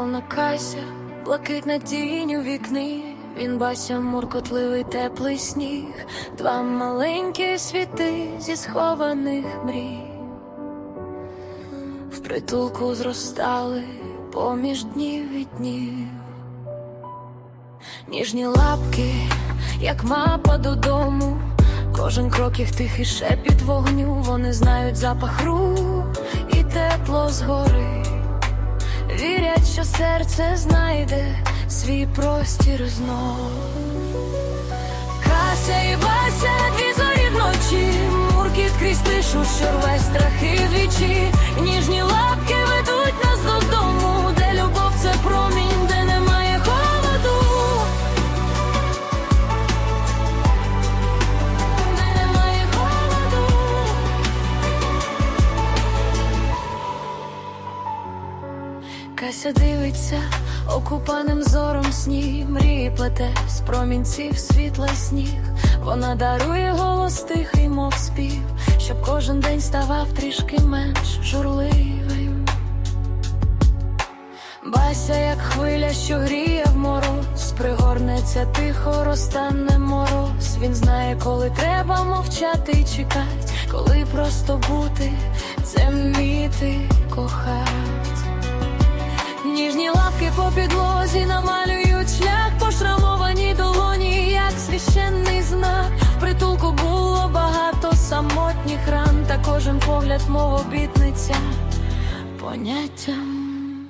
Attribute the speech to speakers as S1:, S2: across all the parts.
S1: вона кася, блакитна тінь у вікні. Він бася муркотливий теплий сніг, два маленькі світи зі схованих мрій. В притулку зростали поміж днів і днів. Ніжні лапки, як мапа додому. Кожен крок їх тихий шепіт вогню. Вони знають запах рук і тепло згори. Що серце знайде свій простір знов. Кася і Вася, дві зорі вночі, муркіт крізь тишу, що рве страхи двічі. Ніжні лапки Кася дивиться окупаним зором сніг, мрії плете з промінців світла сніг. Вона дарує голос тихий, мов спів, щоб кожен день ставав трішки менш журливим. Бася, як хвиля, що гріє в мороз, пригорнеться тихо, розтане мороз. Він знає, коли треба мовчати чекать, коли просто бути, це вміти кохать. Ніжні лапки по підлозі намалюють шлях по шрамованій долоні, як священний знак. В притулку було багато самотніх ран, та кожен погляд, мов обітниця поняттям.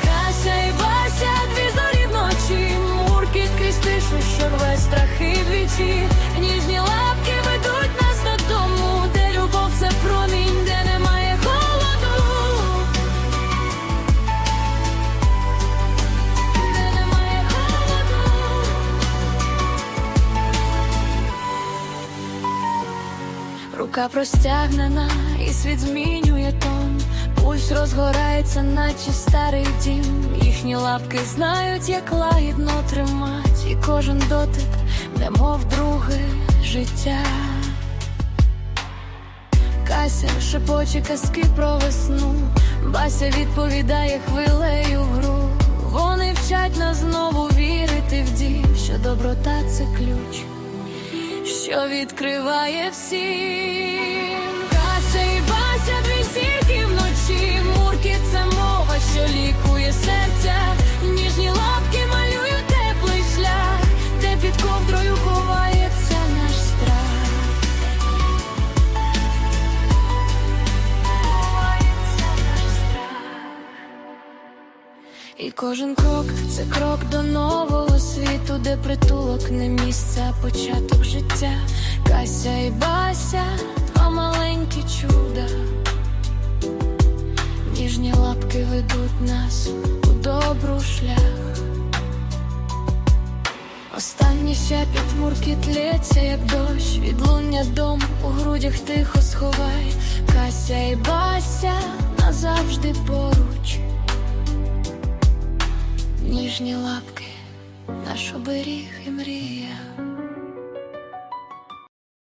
S1: Кася і Вася, дві зорі вночі, муркіт крізь тишу, що рве страхи двічі. Рука простягнена, і світ змінює тон. Пульс розгорається, наче старий дім. Їхні лапки знають, як лагідно тримать, і кожен дотик, немов друге життя. Кася шепоче казки про весну, Бася відповідає хвилею в гру. Вони вчать нас знову вірити в дім, що доброта це ключ, що відкриває всім. Кася і Бася, дві вночі, мурки це мова, що лікує серця. Ніжні лапки малюють теплий шлях, де під ковдрою ховається наш страх. Ховається наш страх. І кожен крок це крок до нового де притулок не місце, початок життя. Кася і Бася, два маленькі чуда. Ніжні лапки ведуть нас у добру шлях. Останній шепіт муркіт лється, як дощ, відлуння дом у грудях тихо сховай. Кася і Бася назавжди поруч. Ніжні лапки, наш оберіг і мрія.